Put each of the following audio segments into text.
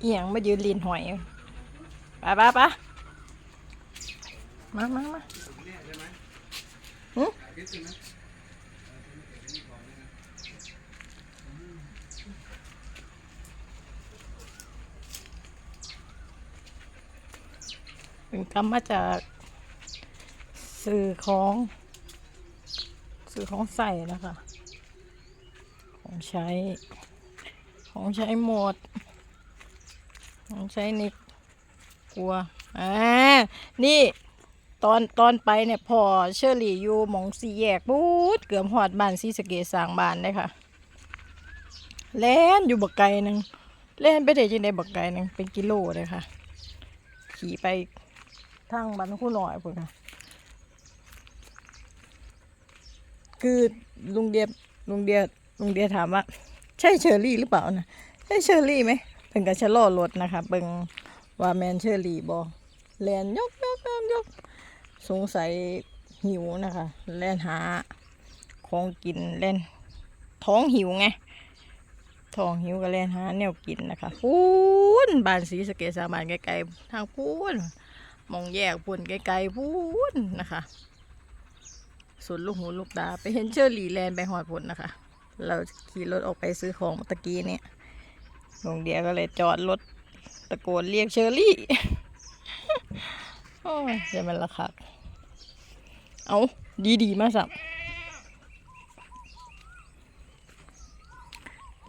เอียงมายืนลีนหอยไปไปไปมามามาหึเป็นคำมาจากสื่อของสื่อของใส่นะคะ ของใช้ ของใช้หมด ใช้นิกกลัวอ่านี่ตอนตอนไปเนี่ยพอเชอรี่อยู่หมองสีแยกปูดเกือบหอดบ้านซีสเกตสรางบ้านเลยค่ะแล่นอยู่บักไกลหนึ่งเล่นไปได้จังได้บักไกลหนึ่งเป็นกิโลเลยค่ะ ขี่ไปทางบ้านคู่หน่อยพุ่นค่ะ คือลุงเดียลุงเดียลุงเดียถามว่า ใช่เชอรี่หรือเปล่านะใช่เชอรี่ไหม พิ่งก็ชะลอรถนะคะเบิ่งว่าแมนเชอรี่บอแลนยกยกยกยกสงสัยหิวนะคะ แล่นหาของกินเล่นท้องหิวไงท้องหิวก็แล่นหาแนวกินนะคะพูนบ้านสีสเกษสาบานไกลๆทางพูนมองแยกพุ่นไกลๆพูนนะคะส่วนลูกหูลูกตาไปเห็นเชอรี่แลนไปหอดผลนะคะ เราขี่รถออกไปซื้อของตะกี้เนี่ย ลุงเดียก็เลยจอดรถตะโกนเรียกเชอรี่ โอ้ยเดี๋ยวมันละคัก เอาดีดีๆมาสับ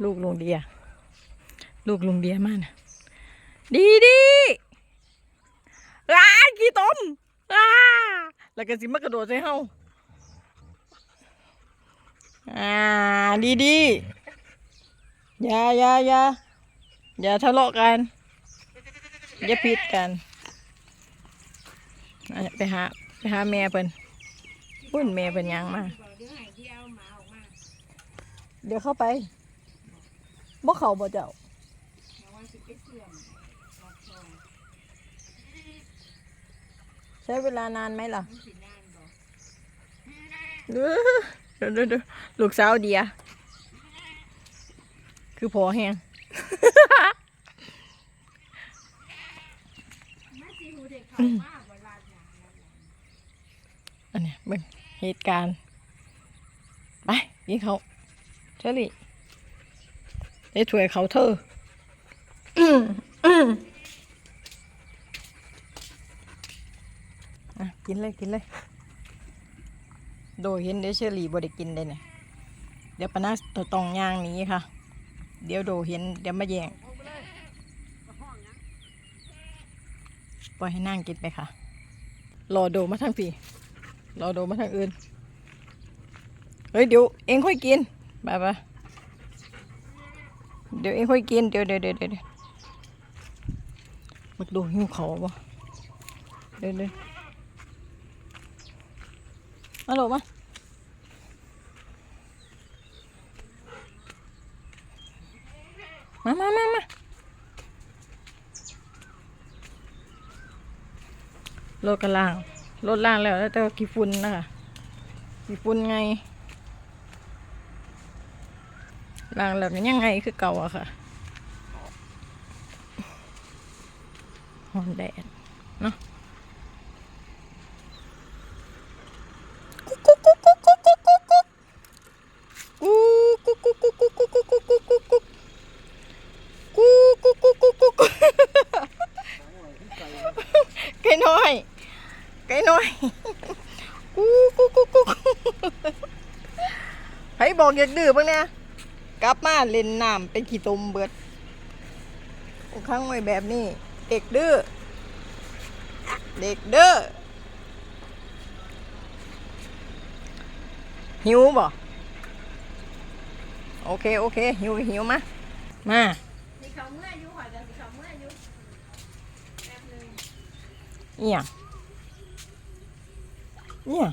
ลูกลุงเดีย ลูกลุงเดียมากนะดีดีร้านขี้ต้มอ้าแล้วก็สิมากระโดดใส่เฮาอ่าดีดีๆอย่าอย่าอย่า อย่าทะเลาะกัน อย่าพิดกัน ไปหาไปหาแม่เพิ่นพุ่นแม่เพิ่นยังมา เดี๋ยวเข้าไปบ่เขาบ่เจ้าใช้เวลานานไหมล่ะเด้อดเดี๋ยวลูกสาวเดีย คือพอแห้ง อันเนี้ยเป็นเหตุการณ์ ไปยิงเขาเชอรี่ได้ถวยเขาเธออะกินเลยกินเลย โดยเห็นเดี๋ยวเชอรี่บ่ได้กินเลยเนี่ยเดี๋ยวปะนาตัวตองย่างนี้ค่ะ เดี๋ยวโดเห็นเดี๋ยวมาแย่งปล่อยให้นั่งกินไปค่ะ รอโดมาทางพี่รอโดมาทางอื่น เฮ้ยเดี๋ยวเองค่อยกินไปไปเดี๋ยวเองค่อยกินเดี๋ยวเดี๋ยวเดี๋ยวเดี๋ยวมักดูหิวเขาบ่เดี๋ยวเดี๋ยวมาโดมา มามามามารถกระล่างรถล่างแล้วแล้วแต่กี่ฝุ่นนะคะกี่ฝุ่นไงล่างแล้วยังไงคือเก่าอะค่ะหอนแดดเนาะ กูกูกูกูให้บอกอยากดื้อบ้างเนี่ยกลับมาเล่นน้ำเป็นขี้ตมเบิดข้างไว้แบบนี้ เด็กดื้อ เด็กดื้อ หิวบ่ โอเค โอเค หิวหิวมา มาเขาเมื่ออายุข่อยกันสิเขาเมื่ออายุแป๊บหนึง เอี่ย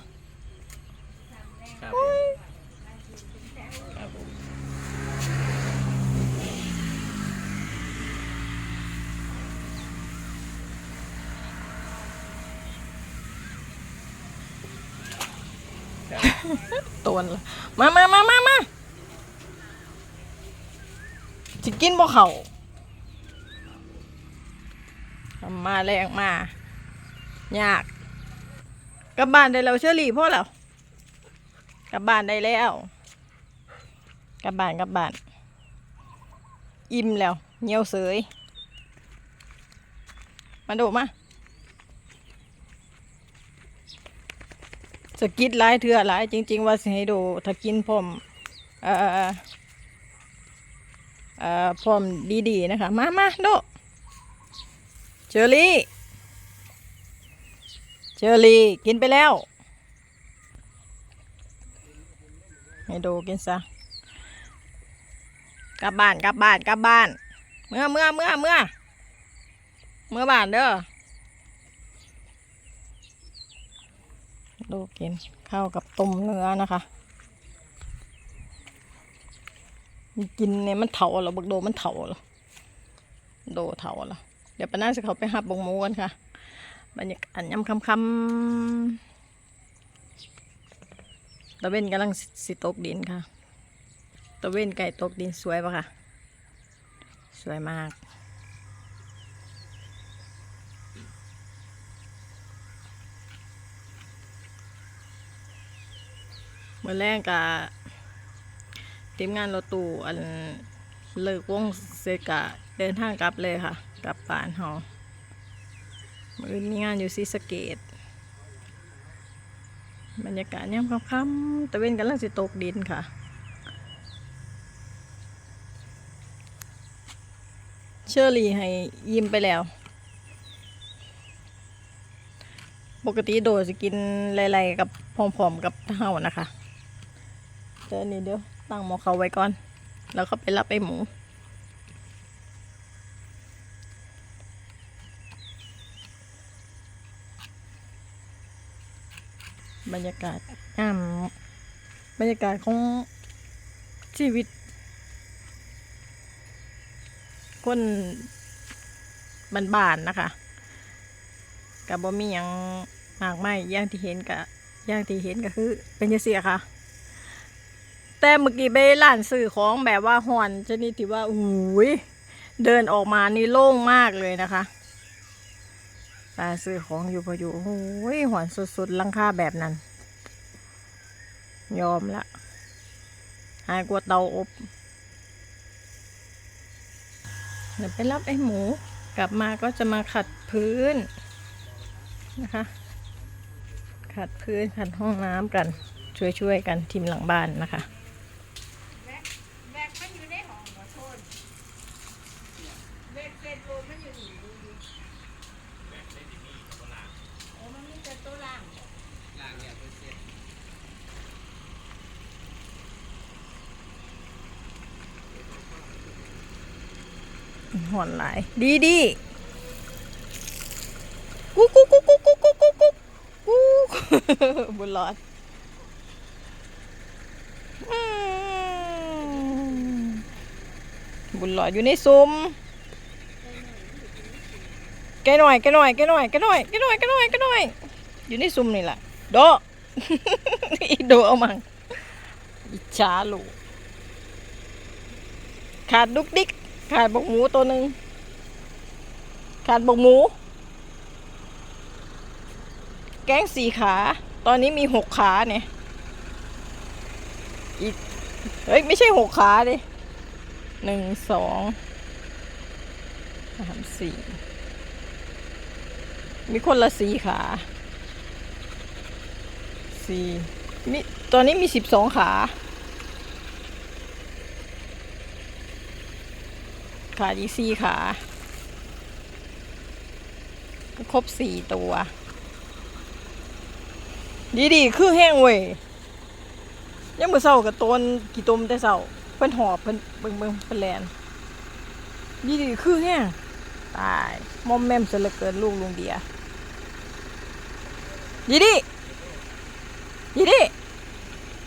เนี่ยครับผมครับผมตัวละมามามามามาสิกินบ่เขามาแรงมา ยาก กลับบ้านได้แล้วเชอรี่พ่อแล้วกลับบ้านได้แล้วกลับบ้านกลับบ้าน อิ่มแล้วเหี่ยวเสยมาดูมาสกิดหลายเถื่อหลายจริง ๆ ว่าสิให้ดูถ้ากินพร้อมเอ่อเอ่อพร้อมดีๆนะคะ มามาดูเชอรี่ ชอรี่กินไปแล้ว ให้ดูกินซะ กลับบ้านกลับบ้านกลับบ้าน เมื่อเมื่อเมื่อเมื่อเมื่อบ้านเด้อ ดูกินข้าวกับต้มเนื้อนะคะ กินเนี่ยมันเถาเหรอบักโดมันเถาเหรอโดเถาเหรอเดี๋ยวปาน่าจะเขาไปหับบงหมูกันค่ะ บรรยากาศยำคำคำตะเวนกำลังสิตกดินค่ะ ตะเวนไก่ตกดินสวยปะค่ะ สวยมากเมื่อแรกกับทีมงานรถตู้อันเลิกวงเสกะเดินทางกลับเลยค่ะ กลับบ้านเฮา มื่อนมีงานอยู่ซีสะเกต บรรยากาศย่ำค่ำๆตะเวนกำลังสิตกดินค่ะเชอรี่ให้ยิ้มไปแล้ว ปกติโดดจะกินอะไรๆกับพร้อมๆกับเห่านะคะแต่อันนี้เดี๋ยวตั้งหมอเขาไว้ก่อน แล้วก็ไปรับไอ้หมู บรรยากาศอ่าบรรยากาศของชีวิต คนบ้านๆนะคะกับบ่มีหยังมากไม่อย่างที่เห็นกับอย่างที่เห็นก็คือ เป็นจังซี่อะค่ะ แต่เมื่อกี้ไปร้านซื้อของแบบว่าหอนชนิดที่ว่าอุ้ยเดินออกมานี่โล่งมากเลยนะคะ ร้าซื้อของอยู่พออยู่โอ้ยหอนสุดๆลังคาแบบนั้น ยอมละหายกว่าเตาอบเดี๋ยวไปรับไอ้หมูกลับมาก็จะมาขัดพื้นนะคะ ขัดพื้นขัดห้องน้ำกันช่วยๆกันทีมหลังบ้านนะคะ โอ้มันมีแต่ตัวล่างล่างเนี่ยเป็นเสร็จหอนหลาย ดีดีกุ๊กกุ๊กกุ๊กกุ๊กกุ๊กกุ๊กกุ๊กกุ๊กกุ๊กบุญรอดบุญรอดอยู่ในซุ้ม แกหน่อยแกหน่อยแกหน่อยแกหน่อยแกหน่อยแกหน่อยแกหน่อย อยู่ในซุ้มนี่แหละโดอีโดเอามังอิจฉาลูกขาดดุกดิก ขาดบกหมูตัวหนึ่งขาดบกหมู แก๊งสี่ขา ตอนนี้มีหกขาเนี่ยอีกเฮ้ย ไม่ใช่หกขาดิหนึ่งสองสามสี่ มีคนละสี่ขาสี่มีตอนนี้มีสิบสองขา ขาดอีสี่ขา ครบสี่ตัว ดีดีคือแห้งเว้ยยังมือเศร้ากับตนกี่ตมแต่เศร้าเพิ่นหอบเพิ่นเบิ่งเบิ่งเพิ่นแลนดีดีคือแห้ง ตายมอมแมมเสียเหลือเกินลูกลุงเดียดีดีดีดี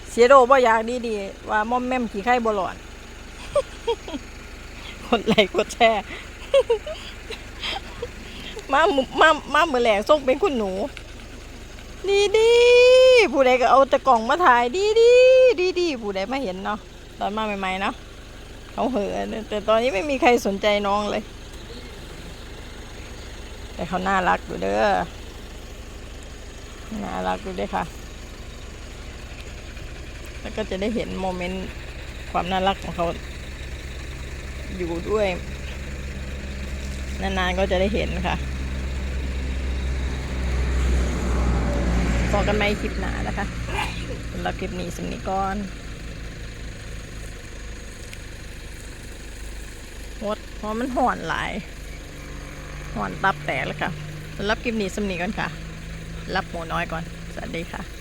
เสียโดบ่อยากดีดีๆว่ามอมแมมขี่ไข่บ่หลอนกดไลค์กดแชร์มามามาเมื่อแหลกส่งเป็นคุณหนู ดีดีผู้ใดก็เอาต่กล่องมาถ่ายดีดีดีดีผู้ใดมาเห็นเนาะตอนมาใหม่ๆเนาะเขาเหอะแต่ตอนนี้ไม่มีใครสนใจน้องเลย แต่เขาน่ารักอยู่เด้อ น่ารักอยู่ด้วยค่ะ แล้วก็จะได้เห็นโมเมนต์ความน่ารักของเขาอยู่ด้วย นานๆก็จะได้เห็นค่ะพอกันไหมคลิปหนานะคะสำหรับคลิปนี้สำนีก่อนหดเพราะมันห่อนหลาย หอนตับแตกแล้วค่ะรับคลิปนี้สำนีก่อนค่ะ รับหมูน้อยก่อน สวัสดีค่ะ